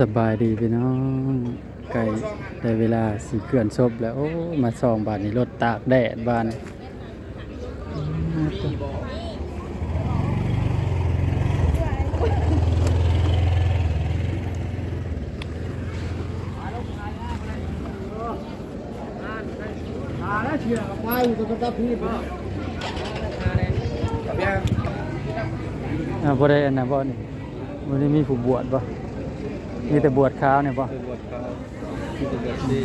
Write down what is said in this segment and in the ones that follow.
สบายดีพี่น้องไก่ได้เวลาสีเกลื่อนศพแล้ว โอ้มาซองบานนี้รถตากแดดบานอ่าบ่ได้อันนะบ่นี่บ่ได้มีผู้บวชบ่ มีแต่บวชขาวเนี่ยป่ะบวชขาวที่เป็นแบบดี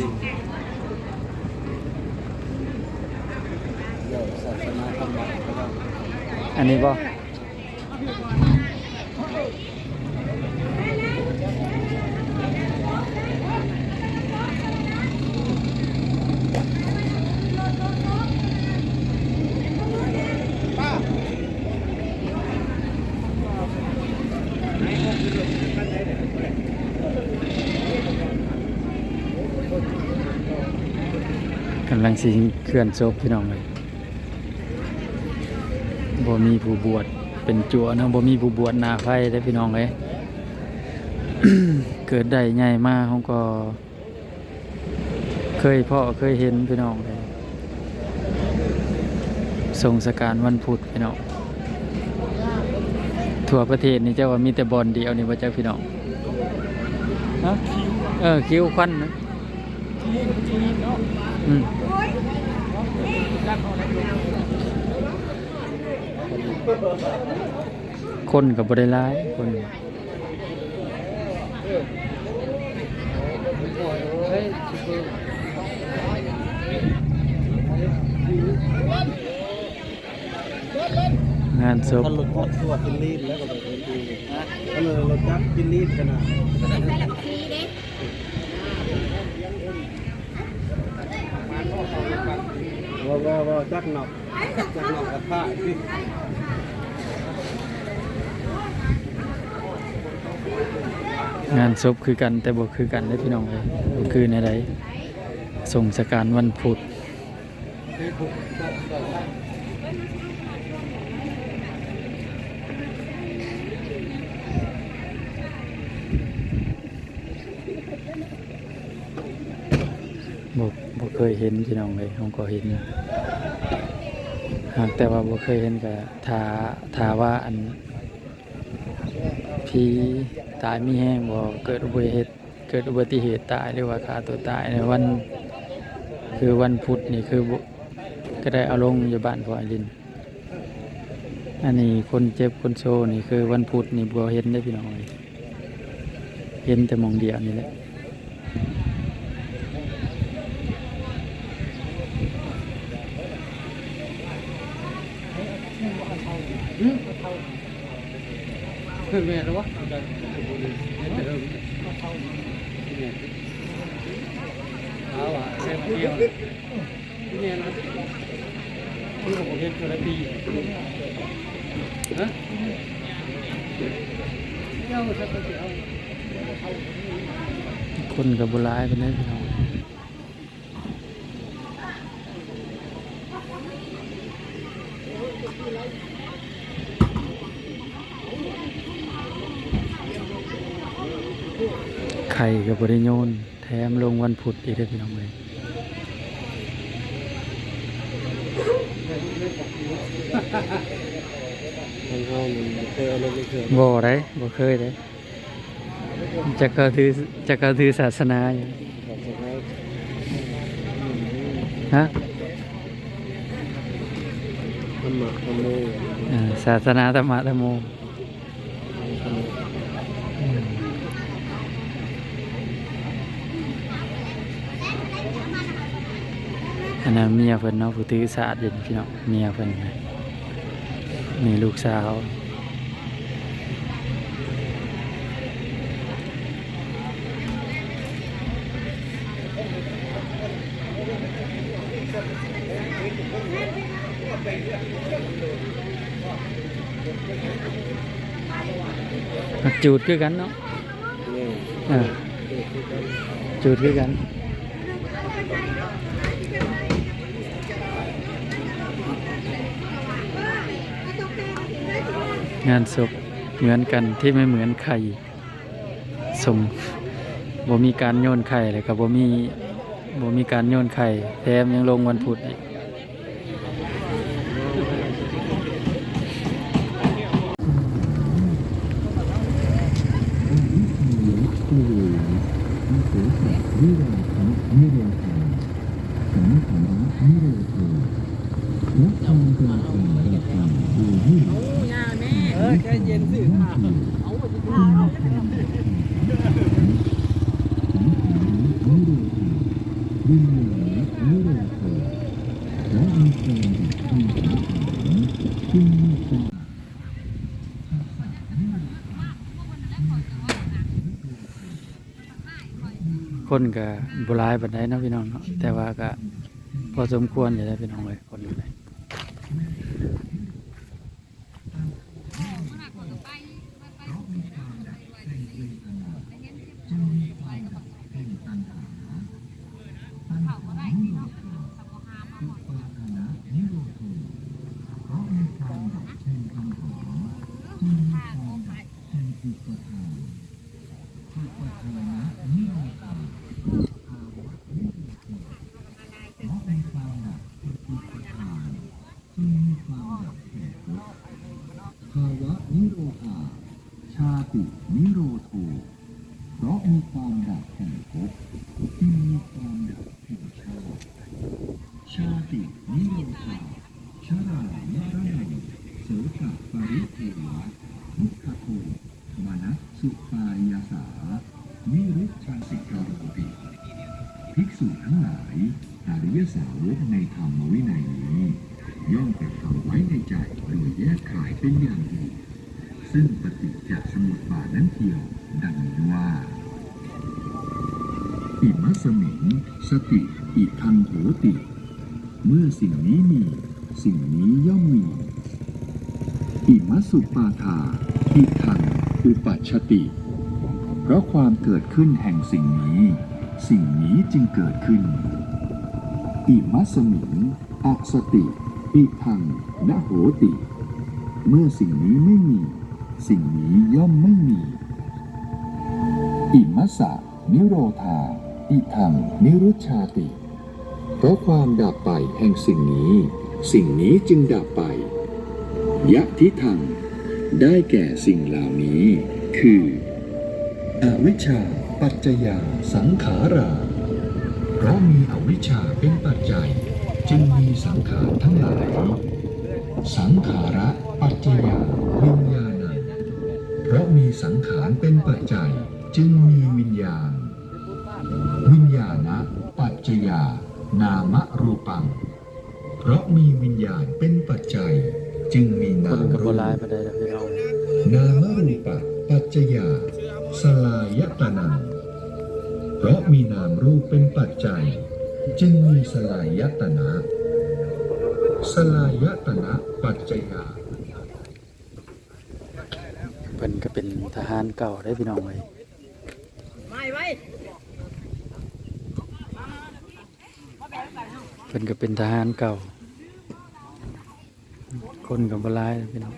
เดี๋ยวศาสนาธรรมะอันนี้ป่ะ กำลังสิเคลื่อนศพพี่น้องเลยบ่มีผู้บวชเป็นจัวเนาะบ่มีผู้บวชนาไฟเด้พี่น้องเลยเกิดได้ใหญ่มากเขาก็ เคยพ่อเคยเห็นพี่น้องเลยทรงสการวันพุธพี่น้อง ทั่วประเทศนี่เจ้าว่ามีแต่บอลเดียวนี่ว่าเจ้าพี่น้องฮะเออคิ้วควันนะอืมคนกับบริร้ายคนเฮ้ย งานศพถ้ารถจักรตัวกินลีดแล้วก็แบบนี้นะถ้าเลยรถจักรกินลีดขนาดว่าว่าว่าจักหนอกจักหนอกกับผ้าที่งานศพคือกันแต่บ่คือกันได้พี่น้องเลยคือในใดส่งสการวันพุธบ่บ่ เคยเห็นพี่น้องเลยผมก็เห็นหากแต่ว่าบ่เคยเห็นก็ถ้าถ้าว่าอันผีตายมีแห้งบ่เกิดอุบัติเหตุเกิดอุบัติเหตุตายหรือว่าฆ่าตัวตายในวัน คือวันพุธนี่คือบ่ก็ได้เอาลงอยู่บ้านพ่อไอรินอันนี้คนเจ็บคนโซนี่คือวันพุธนี่บ่เห็นได้พี่น้องเอ้ยเห็นแต่มองเดียวนี่แหละ เพื่อนแม่หรือวะเอาอะแค่เที่ยวเนี่ยนะที่ผมเห็นตัวละปีฮะคนกับบุร้ายเป็นได้อพี่น้อง กับบริโยนแถมลงวันพุธอีกได้อพี่น้องเลยทางเฮามันเคยเอาลงไปเถื่อนบ่ได้บ่เคยได้จะก็ถือจะก็ถือศาสนาอยู่ขอบคุณครับฮะธรรมะธรรมโมอ่าศาสนาธรรมะธรรมโม อันนั้นเมียเพิ่นเนาะผู้ถือศาสตร์อยู่พี่น้องเมียเพิ่นน่ะมีลูกสาวจูดคือกันเนาะนี่อ่าจูดคือกัน งานศพเหมือนกันที่ไม่เหมือนใครส่งบ่มีการโยนไข่เลยครับบ่มีบ่มีการโยนไข่แถมยังลงวันพุธอีกเออใจเเย็นสิค่ะคนก็บ่หลายปานใดนะพี่น้องเนาะแต่ว่าก็พอสมควรอยู่ได้พี่น้องเลยคนก็ได้ภาวะนิโรธาชา ตินิโรโท เพราะมีความดับแห่งภพจึงมีความดับแห่งชาติชาตินิโรธาชรายะระนังโสตปริเทวะทุกขโทมานัสสุปายาสานิรุชาสิกาโรติภิกษุทั้งหลายอริยสาวกในธรรมวินัยนี้ ย่อมกระทำไว้ในใจโดยแยกขายเป็นอย่างอื่น ซึ่งปฏิจจสมุปบาทนั้นเทียว ดังนี้ว่า อิมัสมิงสติอิทังโหติ เมื่อสิ่งนี้มี สิ่งนี้ย่อมมี อิมัสุปาทาอิทังอุปัชติ เพราะความเกิดขึ้นแห่งสิ่งนี้ สิ่งนี้จึงเกิดขึ้น อิมัสมิงอสติอิทังนโหติ เมื่อสิ่งนี้ไม่มี สิ่งนี้ย่อมไม่มี อิมัสสะนิโรธา อิทังนิรุชชาติ เพราะความดับไปแห่งสิ่งนี้ สิ่งนี้จึงดับไป ยะทิทัง ได้แก่สิ่งเหล่านี้ คือ อวิชชาปัจจยาสังขารา เพราะมีอวิชชาเป็นปัจจัย จึงมีสังขารทั้งหลาย สังขาระปัจจยาวิญญา เพราะมีสังขารเป็นปัจจัยจึงมีวิญญาณ วิญญาณะปัจจยานามรูปัง เพราะมีวิญญาณเป็นปัจจัย จึงมีนามรูปนใดดอกพี่น้องนามรูปะปัจจยาสลายตนังเพราะมีนามรูปเป็นปัจจัย จึงมีสลายตนะ สลายตนะปัจจยา เพิ่นก็เป็นทหารเก่าได้พี่น้องเอ้ยไม่ไว้เพิ่นก็เป็นทหารเก่า คนก็บ่หลายพี่น้อง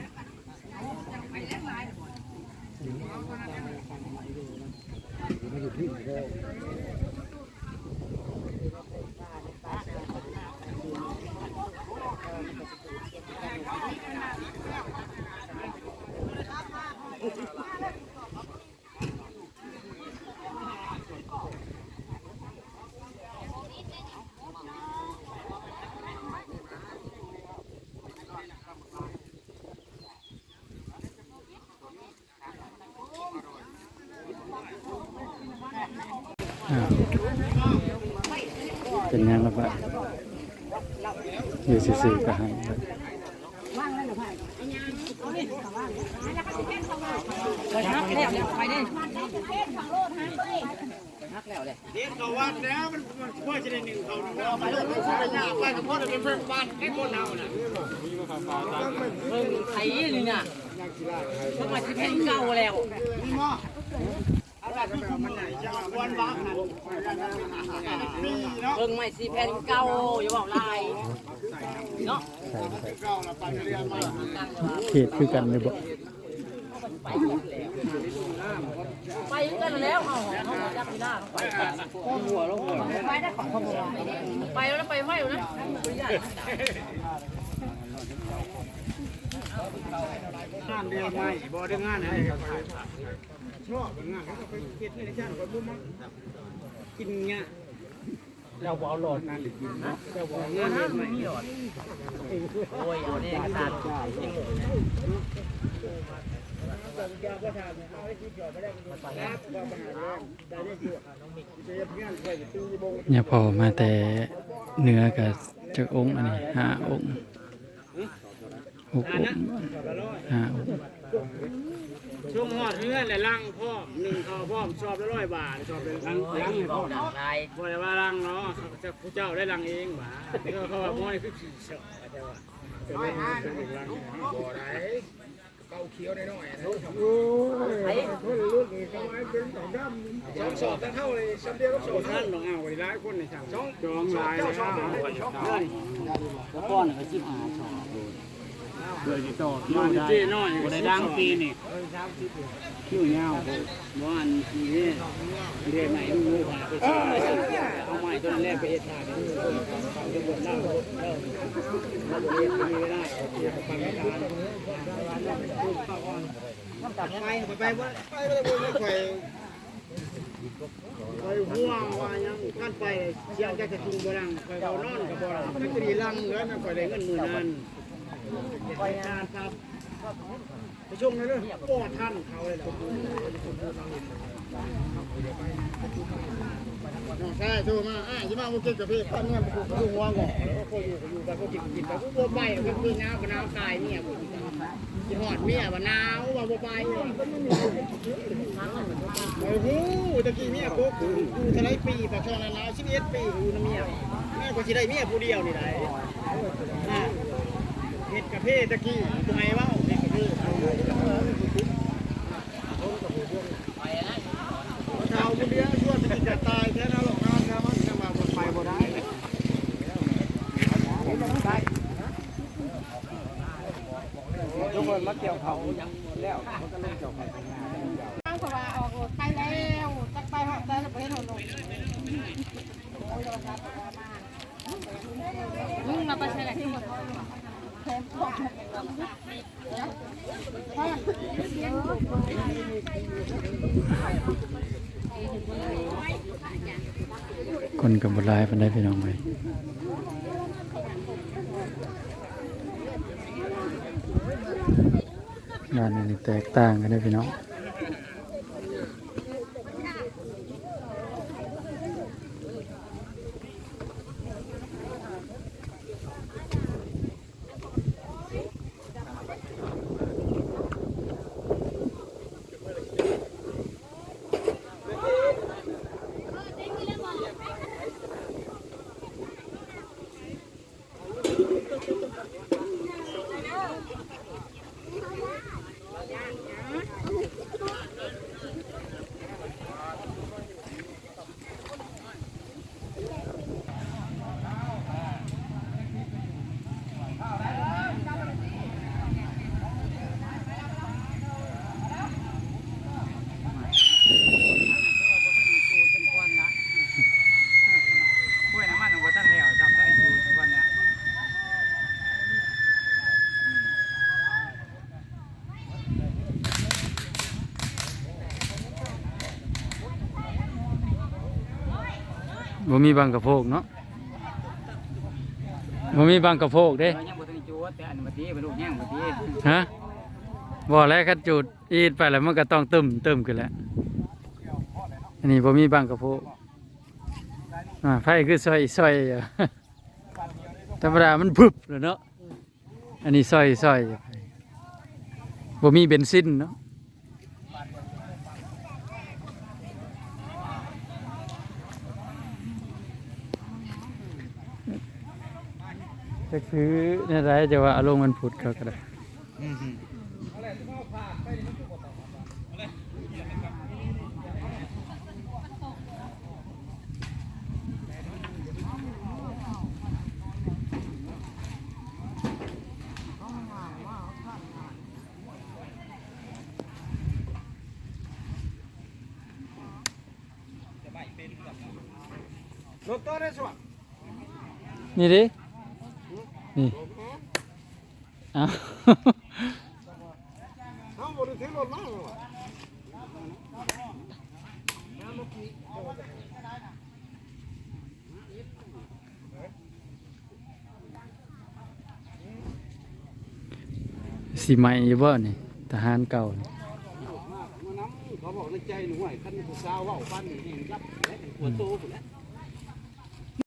เป็นยังแล้วปะอยู่ซื่อๆก็ให้เด็กเขาวัดแล้วมันมันพ่อจะได้หนึ่งเขาหนึ่งเอาไปเลยไม่ใช่ยากไปกับพ่อจะเป็นเพื่อนบ้านให้คนเอาน่ะเบิ่งไถนี่น่ะเพิ่งมาสิเพนเก่าแล้วนี่หม้อ เอาแบบมันไหนจะวันวักนะมีเนาะเบิ่งไม่สิเพนเก่าอย่าบอกลายเนาะใช่ใช่เก่าละไปเรียนมาเขตคือกันเลยบ่ไปหมดแล้วไปกันแล้วเอาเอาจับไม่ได้ไปหัวลงหัวไปได้ของเขาไปแล้วไปไม่นะงานเดียวไม่บ่ได้งานอะไรกับใคร ชอบงานเขาก็ไปเก็บในชั้นก็บ่มากินเงี้ยเราบอาหลอดงานหรือกินนะเราบ่งานไม่หลอดโอ้ยเอาเนี่ยขาดเนี่ยพอมาแต่เนื้อกับจักองค์อันนี้ห้าองค์หกองค์ห้าองค์ ช่วงหอดเงื่อนและลังพ่อหนึ่งเขาพ่อมชอบละร้อยบาทชอบเป็นลังลังพ่ออกดังลายบ่ได้ว่าลังเนาะจะผู้เจ้าได้ลังเองหมาเขาว่าม้อยคือขี่เฉาแต่ว่าเป็นลังเป็นลังบ่ได้เกาเขียวได้น้อยโอ้ยคนลูกนี่เขาไว้เป็นสองดำสองสอบตั้งเข้าเลยสำเดียวก็สองท่านต้องเอาไว้หลายคนในช่างจองจองหลายแล้วก้อนเขาจิ้มหาชอ มาเจ้น้อยบ่ได้ดังปีนี่คิ้วยาวบ่อันนี้เรียนใหม่ลูกไปซื้อเอาใหม่ตัวแรกไปเฮ็ดทางนี่เขาจะบ่เล่าเล่าเราบ่เรียนไม่ได้เกี่ยวกับปัญหาไปไปไปบ่ไปบ่ได้บ่ไปไปห่วงว่ายังกันไปเชียวจะจุงบ่ลังไปเอานอนก็บ่ลังมันก็ดีลังแล้วมันก็ได้เงินมื้อนั้น ไปงานครับไปชมเลยเด้อปอท่านเขาเลยเหรอน้องชายโทรมาอ่าจะมาบุกินกับพี่พันเงินกูกูวางก่อนแล้วก็อยู่อยู่ไปกูกินกินไปกูบ่ไปก็คือน้ำกับน้ำตายเมียกูกินหอดเมียบ่หนาวว่าบ่ไปโอ้โหตะกี้เมียกูกูเท่าไรปีปากช่องนั้นนะ11ปีกูนะเมียเมียกูสิได้เมียผู้เดียวนี่ได้อ่า เพ่ตะกี้ทำไงวะเห็ดกระเพาะชาวบุรีชวนไปกินจะตายแค่นั้นหรอกนะถ้ามันจะมาบนไปบ่ได้ทุกคนมาเกี่ยวเขายังแล้วมันก็เล่นเกี่ยวเขา ตั้งสว่าออกรถไปแล้วจักไปหอดได้แล้วไปเห็นหอดลงมึงมาไปใช้อะไรที่หมดแทนพ่อ คนกับบหลายมันได้พี่น้องไหมงานนี้แตกต่างกันได้พี่น้อง กล้วยน้ำมันของท่านแล้วจำได้อยู่ทุกวันนี้ บ่มีบางกระโพกเนาะบ่มีบางกระโพกเด้ ยังบ่ทันจูดแต่อันมาตีเป็นลูกแย่งมาตีฮะบ่แล้วคันจุดอีดไปแล้วมันก็ต้องตึมตึมขึ้นแหล้วอันนี้บ่มีบางกระโพกอ่าไฟคือซอยซอยอยู่ ธรรมดามันพึบเลยเนาะอันนี้ซอยซอยอยู่บ่มีเบนซินเนาะ จะคือเนี่ไรจะว่าอารมณ์มันผุดเขาก็ได้นี่ดิ นี่เอาเขาบริถือรถมาหรอสิใหม่อยู่บ่นี่ทหารเก่านี่เขาบอกในใจหนูไอ้ขั้นผู้สาวว่าปั้นนี่รับและหัวโตหมดแล้ว